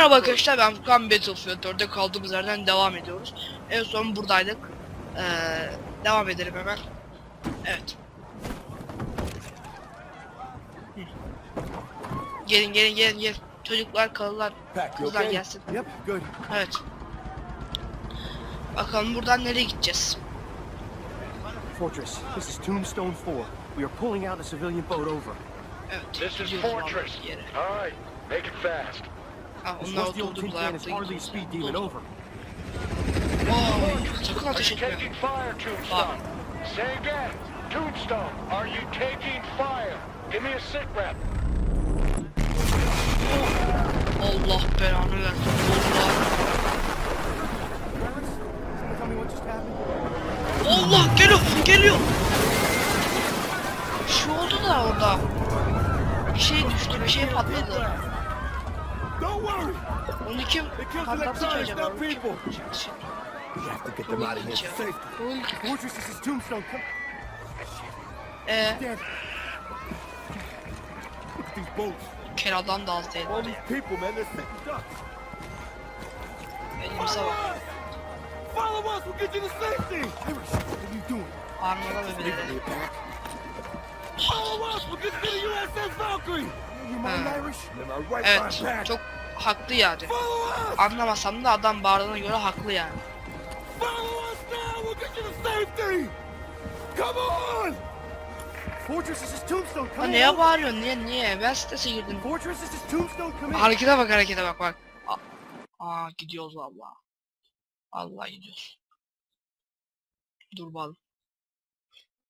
Merhaba arkadaşlar ben Furkan Battlefield 4'te kaldığımız yerden devam ediyoruz. En son buradaydık. Ee, devam edelim hemen. Evet. Hı. Gelin gelin gelin gelin. Çocuklar kalılar okay? gelsin. Evet. Bakalım buradan nereye gideceğiz? Fortress, this is Tombstone 4. We are pulling out a civilian boat over. Evet. This is Fortress. All right, make it fast. This onlar speed demon over. Oo, sakın Are ateş you etme. taking fire, Tombstone? Say again. Tombstone, are you taking fire? Give me a sit rep. Allah belanı versin. Allah. Tell me what just happened. Allah geliyor geliyor. Bir şey oldu da orada. Bir şey düştü bir şey patladı. Don't worry! Onu kim patlattı ki acaba? We have to get them out of here safe. Fortress, this is Tombstone. Eee Dead. Look at these boats. keradan da az değil. All these people, man, they're sitting ducks. Elimize bak. Follow us, we'll get you to safety! Irish, what are you doing? Armada me back. Follow us, we'll get to the USS Valkyrie! You Evet çok haklı yani. Anlamasam da adam bağırdığına göre haklı yani. Ha neye bağırıyorsun niye niye? Ben strese girdim. Harekete bak harekete bak bak. Aa, Aa gidiyoruz valla. Allah gidiyoruz. Dur bakalım.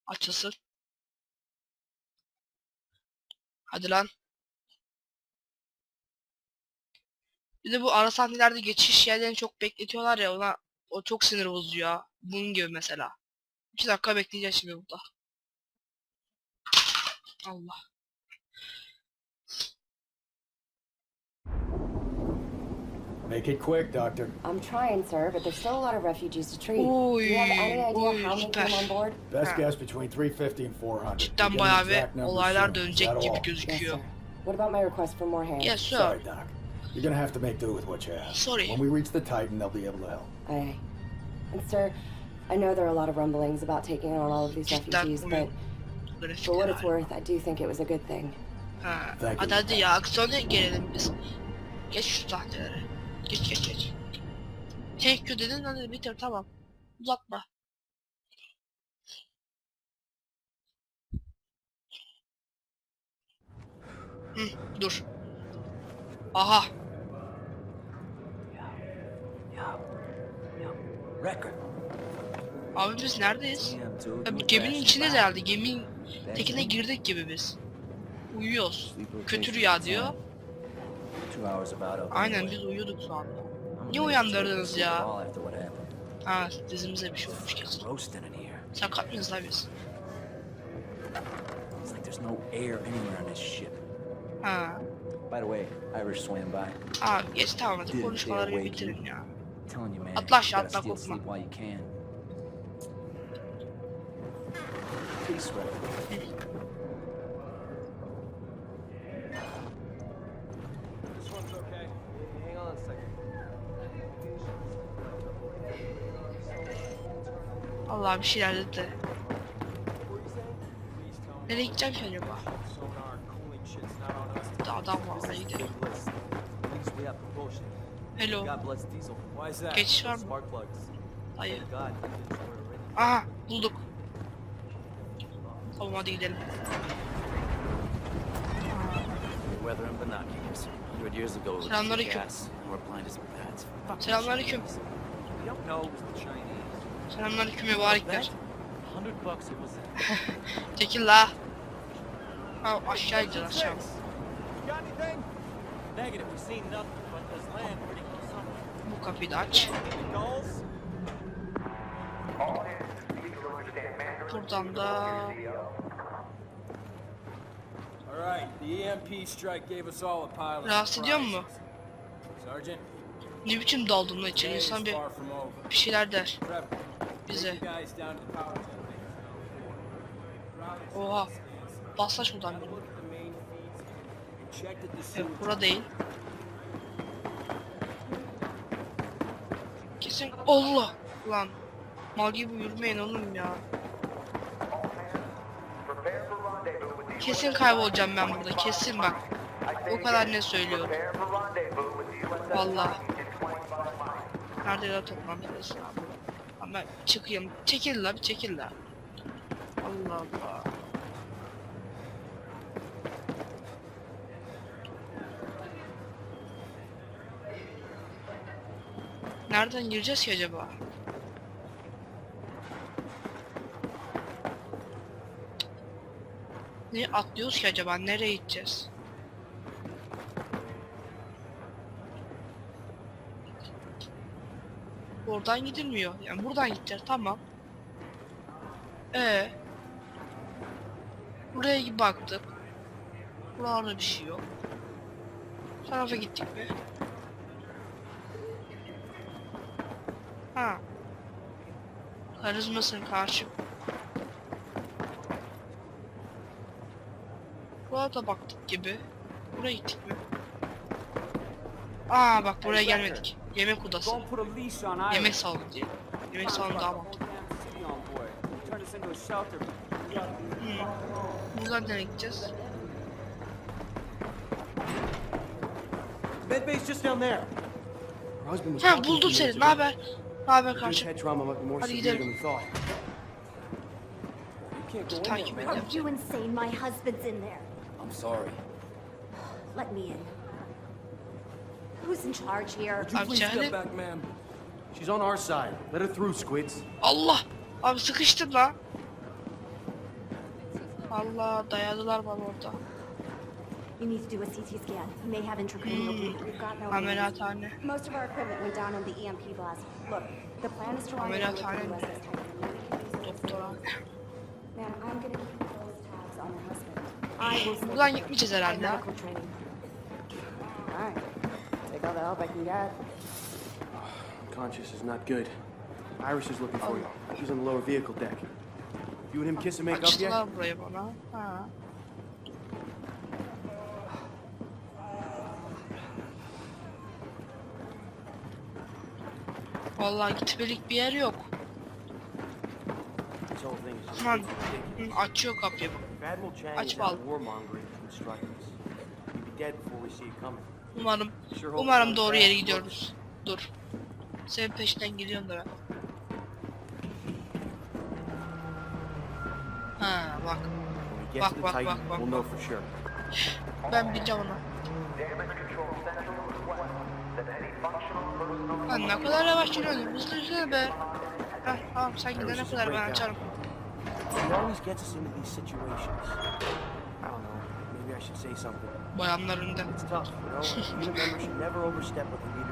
Açılsın. Hadi lan. Bir de bu ara sahnelerde geçiş yerlerini çok bekletiyorlar ya ona o çok sinir bozuyor. ya. Bunun gibi mesela. 2 dakika bekleyeceğiz şimdi burada. Allah. Make it quick, Doctor. I'm trying, sir, but there's still a lot of refugees to treat. Oy, Do you have any idea oy, how many came on board? Best guess between 350 and 400. Cidden bayağı bir olaylar dönecek gibi all? Yes, gözüküyor. sir. What about my request for more hands? Yes, sir. Sorry, Doc. You're gonna have to make do with what you have. Sorry. When we reach the Titan, they'll be able to help. Aye. And, sir, I know there are a lot of rumblings about taking on all of these Cidden refugees, but for what it's worth, I do think it was a good thing. Ha. Thank you. Hadi hadi ya aksiyona gelelim biz. Geç şu sahneleri. Geç geç geç. Thank you dedin hadi bitir tamam. Uzatma. Hı, dur. Aha. Record. Abi biz neredeyiz? Ya, geminin içindeyiz herhalde. Geminin tekine girdik gibi biz. Uyuyoruz. Kötü rüya diyor. Aynen biz uyuduk şu anda. Niye uyandırdınız ya? Ha dizimize bir şey olmuş kesin. Sakat mıyız lan biz? Ha. By the way, Irish swam by. Abi geç tamam hadi konuşmaları bitirin ya. Telling you, man. Atla aşağı, atla, korkma. sleep while you can. Peace, Record. Allah bir şeyler dedi de. Nereye gideceğim ki acaba? Burada adam var oraya gidelim. Hello. Geçiş var mı? Hayır. Aha bulduk. Tamam hadi gidelim. Selamünaleyküm. Selamünaleyküm. Selamünaleyküm mübarekler. Çekil la. Ha aşağı gideceğiz aşağı. Negative. We seen nothing, but there's land pretty. Bu kapıyı da aç. Buradan da of rahatsız ediyor mu? Ne biçim daldın lan içeri insan bir, bir şeyler der bize. take you guys down to the Kesin Allah lan. Mal gibi yürümeyin oğlum ya. Kesin kaybolacağım ben burada. Kesin bak. O kadar ne söylüyorum. Vallahi. Nerede ya toplantı abi? Ama çıkayım. Çekil la bir çekil la. Allah Allah. Nereden gireceğiz ki acaba? Ne atlıyoruz ki acaba? Nereye gideceğiz? Oradan gidilmiyor. Yani buradan gideceğiz. Tamam. Ee. Buraya baktık. Buralarda bir şey yok. Tarafa gittik mi? Ha. Karizmasın karşı. Buraya da baktık gibi. Buraya gittik mi? Aa bak buraya gelmedik. Yemek odası. Yemek salonu diye. Yemek salonu daha mantıklı. Shelter. Buradan nereye gideceğiz? Medbay's just down there. Her husband was Ha buldum seni. Ne haber? His karşı? head trauma might be more Hadi gidelim. than we thought. You can't go in Takip edeceğim Are you insane? My husband's in there. I'm sorry. Let me in. Who's in charge here? Would you Abi please step back, ma'am? She's on our side. Let her through, squids. Allah! Abi sıkıştım lan. Allah dayadılar bana orada. You need to do a CT scan. You may have intracranial bleeding. We've got no Ameliyathane. Most of our equipment went down in the EMP blast. Look, the plan is to run Ameliyathane mi? USS Titan. Doktora. Ma'am, I'm gonna keep close tabs on your husband. I will send Buradan you gitmeyeceğiz herhalde. ha. medical training. Alright. Take all the help I can get. Conscious is not good. Iris is looking for you. She's on the lower vehicle deck. You and him kiss and make up yet? Açtılar burayı bana. Ha. Vallahi gitmelik bir yer yok. Aman açıyor kapıyı bak. Aç bal. Umarım umarım doğru yere gidiyoruz. Dur. Senin peşinden geliyorum da ben. Ha bak. Bak, bak, bak, bak, sure. Ben bileceğim onu. Lan ne kadar yavaş yürüyorsun. Hızlı yürüsene be. Heh tamam sen gidene kadar ben açarım. He always gets us into these situations. I don't know. Maybe I should say something. Bayanlar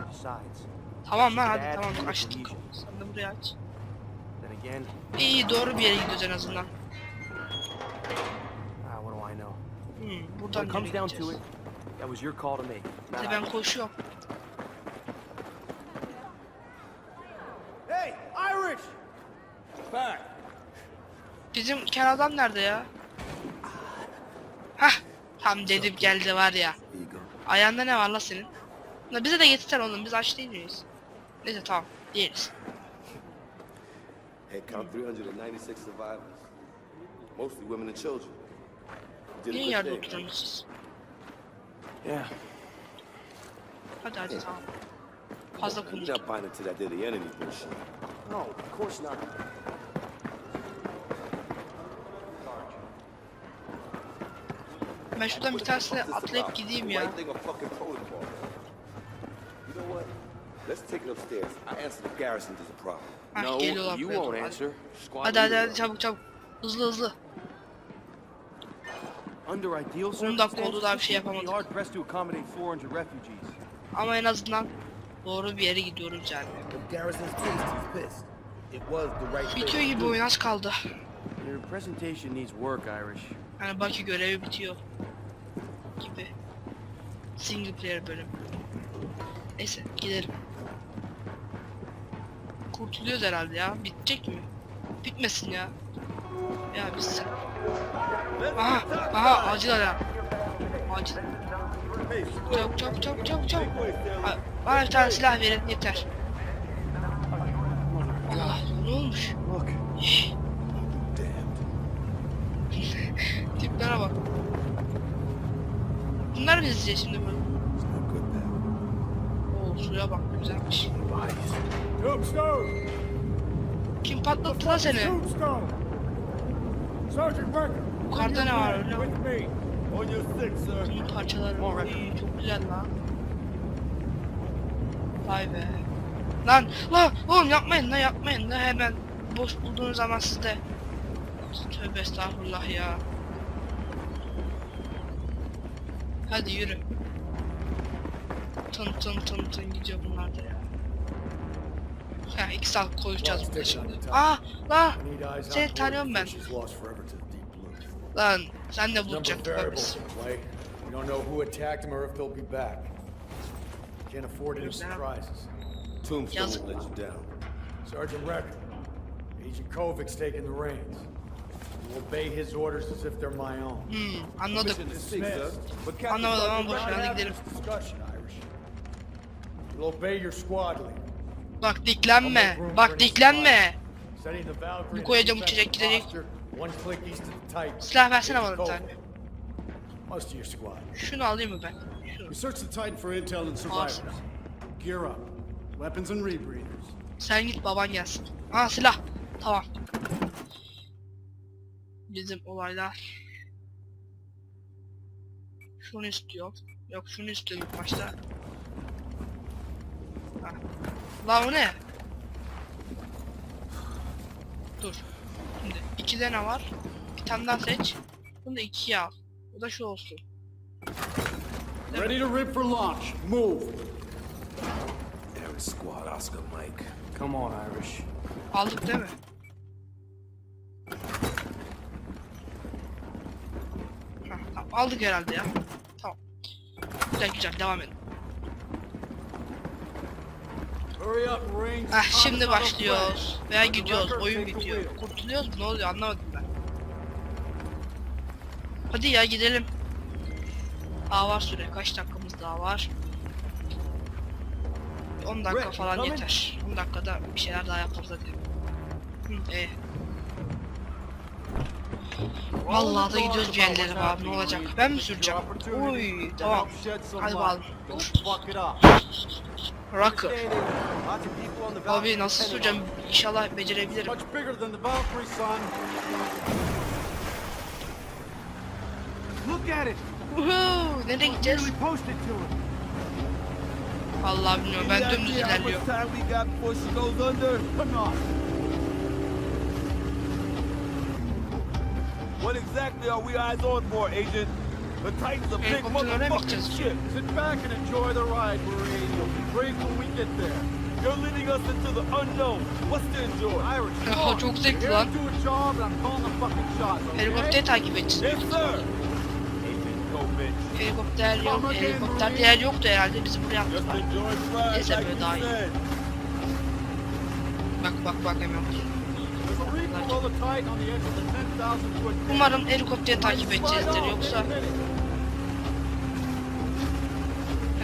decides. Tamam lan hadi tamam açtık. Sen de buraya aç. İyi doğru bir yere gidiyoruz en azından. ah? Hmm, buradan nereye gideceğiz? it, that was your call to make. not İşte ben ours. koşuyorum. Hey, Irish! Back. Bizim kel adam nerede ya? Hah tam dedim geldi var ya. Ayağında ne var la senin? La bize de getirsen oğlum biz aç değil miyiz? Neyse tamam değiliz. Had count 396 survivors, mostly women and children. Niye yerde oturuyorsunuz siz? Yeah. Hadi hadi tamam. Fazla bullshit. No, of course not. Ben şuradan bir tanesine atlayıp gideyim ya. Let's take it upstairs. I answer the garrison there's a problem. Hah No, you won't answer. Hadi hadi hadi çabuk çabuk. Hızlı hızlı. Under ideal dakika oldu daha bir şey circumstances, we'd be yapamadık. hard pressed to accommodate 400 refugees. Ama en azından doğru bir yere gidiyoruz yani. The the Bitiyor to gibi oyun az kaldı. Your presentation needs work, Irish. Yani Baki görevi bitiyor. Gibi. Single player bölüm. Neyse gidelim. Kurtuluyoruz herhalde ya. Bitecek mi? Bitmesin ya. Ya bitsin. Aha, aha acil alarm. Acil. Çabuk çabuk çabuk çabuk çabuk. Bana bir tane silah verin yeter. Bunlar mı izleyeceğiz şimdi böyle? Oo suya bak güzelmiş. Kim patlattı lan seni? Yukarıda ne var öyle? Bunun parçaları. Oy, çok güzel lan. Vay be. Lan lan oğlum yapmayın lan yapmayın lan hemen boş bulduğunuz zaman sizde. Tövbe estağfurullah ya. Hadi yürü. Tın tın tın tın gidiyor bunlar da ya. Ha iki saat konuşacağız burada şimdi. Need eyes seni tanıyorum ben. Lan sen de in play. We don't know who attacked them or if they'll be back. Can't afford any surprises. Tombstone won't let you down. Sergeant Recker, Agent Kovic's taking the reins. Obey his orders as if they're my own. Hmm Captain Anlamadım ama boş ver gidelim. Discussion, Irish. You'll obey your squad leader. Bak diklenme. Bak diklenme. Bu koyacağım, uçacak, gidecek. Silah versene bana bir tane. Şunu alayım mı ben? Şunu. We searched the Titan for intel and survivors. Gear up. Weapons and rebreathers. Sen git baban gelsin. Aa silah. Tamam. Bizim olaylar. Şunu istiyor. Yok şunu istiyor ilk başta. Ha. Lan o ne? Dur. Şimdi iki ne var? Bir tane daha seç. Bunu da ikiye al. Bu da şu olsun. Ready to rip for launch. Move. Air Squad, Oscar Mike. Come on, Irish. Aldık değil mi? Hah, tamam, aldık herhalde ya. Tamam. Güzel güzel devam edin. Ah şimdi başlıyoruz. Veya gidiyoruz. Oyun bitiyor. Kurtuluyoruz mu? Ne oluyor anlamadım ben. Hadi ya gidelim. Daha var süre. Kaç dakikamız daha var? 10 dakika falan yeter. 10 dakikada bir şeyler daha yaparız hadi. Hı, iyi. Vallahi da gidiyoruz bir yerlere abi ne olacak? Ben mi süreceğim? Uy tamam. Hadi bakalım. Rocker. Abi nasıl süreceğim? İnşallah becerebilirim. Woohoo! Nereye gideceğiz? Vallahi bilmiyorum ben dümdüz ilerliyorum. What exactly are we eyes on for, Agent? The Titan's a big Helikopterlere mi motherfucking ship. Sit back and enjoy the ride, Marine. You'll be great when we get there. You're leading us into the unknown. What's to enjoy? Irish, come on. çok zevkli Here lan. to do a job and I'm calling the fucking shots, okay? Helikopteri takip edeceğiz. Yes, sir. Helikopter yok. Helikopter diğer yoktu herhalde. Bizi buraya attılar. Neyse, böyle daha iyi. Bak bak bak hemen. Umarım helikopteri takip edeceğizdir yoksa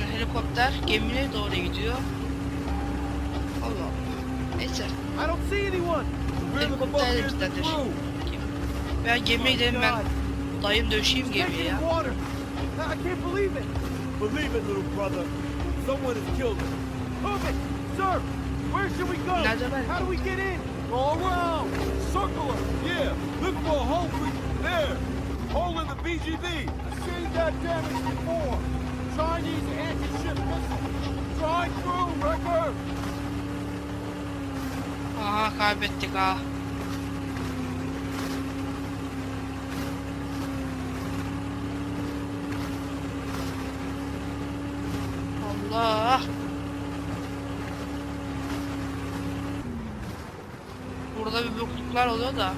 yani helikopter gemiye doğru gidiyor. Allah. Neyse. I don't see anyone. Where the fuck Helikopter is the bizdendir. Veya gemiye gidelim ben. Dayım döşeyim gemiye ya. I can't believe it. Believe it, little brother. Someone has killed him. Move it. Sir, where should we go? Nerede ben? How do we get in? Go around. Circle it. Yeah, look for a hole through there. Hole in the BGB. I've seen that damage before. Chinese anti-ship missile. Try through, Wrecker. Aha kaybettik ha. Bir bokluklar oluyor da.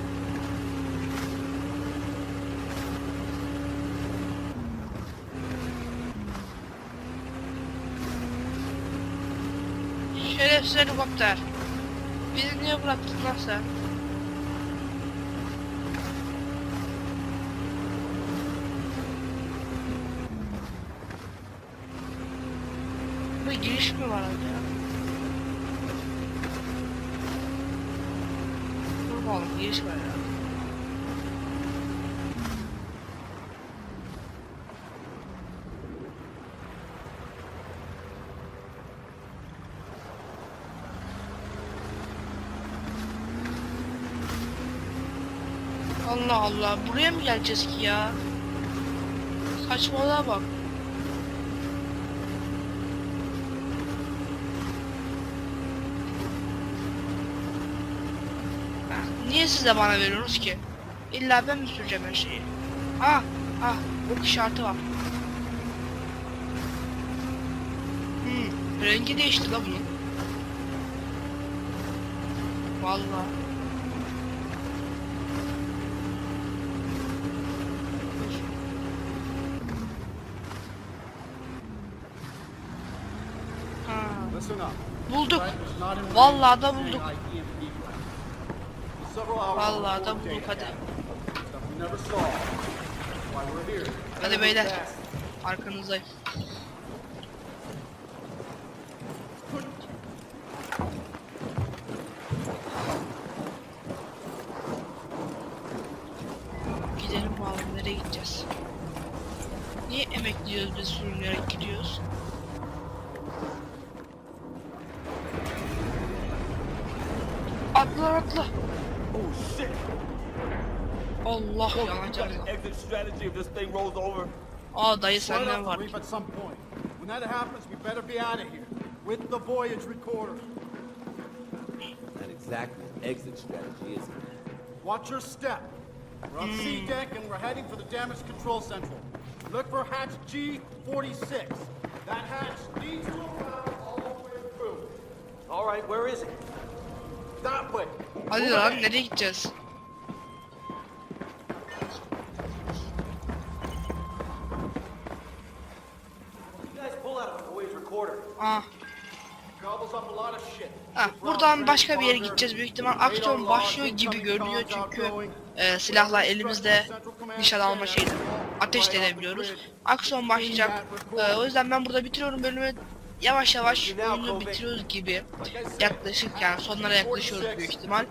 Şerefsiz helikopter. Bizi niye bıraktın lan sen? Bu giriş mi var acaba? Ya. Allah Allah buraya mı geleceğiz ki ya? Saçmalığa bak. Niye siz de bana veriyorsunuz ki? İlla ben mi süreceğim her şeyi? Ah, ah, ok işareti var. Hmm, rengi değişti la bunun. Vallahi. Ha, bulduk. Vallahi da of bulduk. Vallahi da before bulduk hadi. Hadi beyler. Arkanızdayım. Gidelim bakalım nereye gideceğiz? Niye emekliyoruz biz sürünerek gidiyoruz? Atla atla. Oh shit! Allah yalancı Allah. exit strategy if this thing rolls over. Aa dayı Start senden up var. reef at some point. When that happens, we better be out of here with the voyage recorder. Not exactly an exit strategy, is it? Watch your step. We're on C hmm. deck and we're heading for the damage control central. Look for hatch G46. That hatch leads to a route all the way through. All right, where is it? Up a lot of shit. Ha, buradan başka bir yere gideceğiz büyük ihtimal aksiyon başlıyor gibi görünüyor çünkü e, silahlar elimizde nişan alma şeyini ateş de edebiliyoruz. Aksiyon başlayacak. E, o yüzden ben burada bitiriyorum bölümü. Yavaş yavaş oyunu bitiriyoruz gibi. Yaklaşık yani sonlara yaklaşıyoruz büyük ihtimal.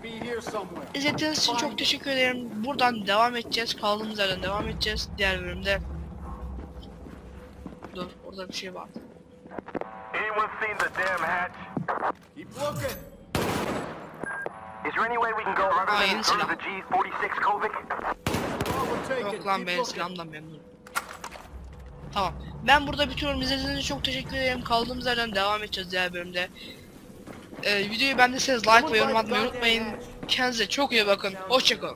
İzlediğiniz için çok teşekkür ederim. Buradan devam edeceğiz. Kaldığımız yerden devam edeceğiz. Diğer bölümde. Dur orada bir şey var. Anyone seen the damn hatch? Keep looking. Is there any way we can go other Aa, than yeni through silah. the G46 Kovic? Well, we're taking. Yok lan looking. silahımdan memnunum. Tamam. Ben burada bitiyorum. İzlediğiniz için çok teşekkür ederim. Kaldığımız yerden devam edeceğiz diğer bölümde. Ee, videoyu beğendiyseniz like ve yorum atmayı unutmayın. Kendinize çok iyi bakın. Hoşçakalın.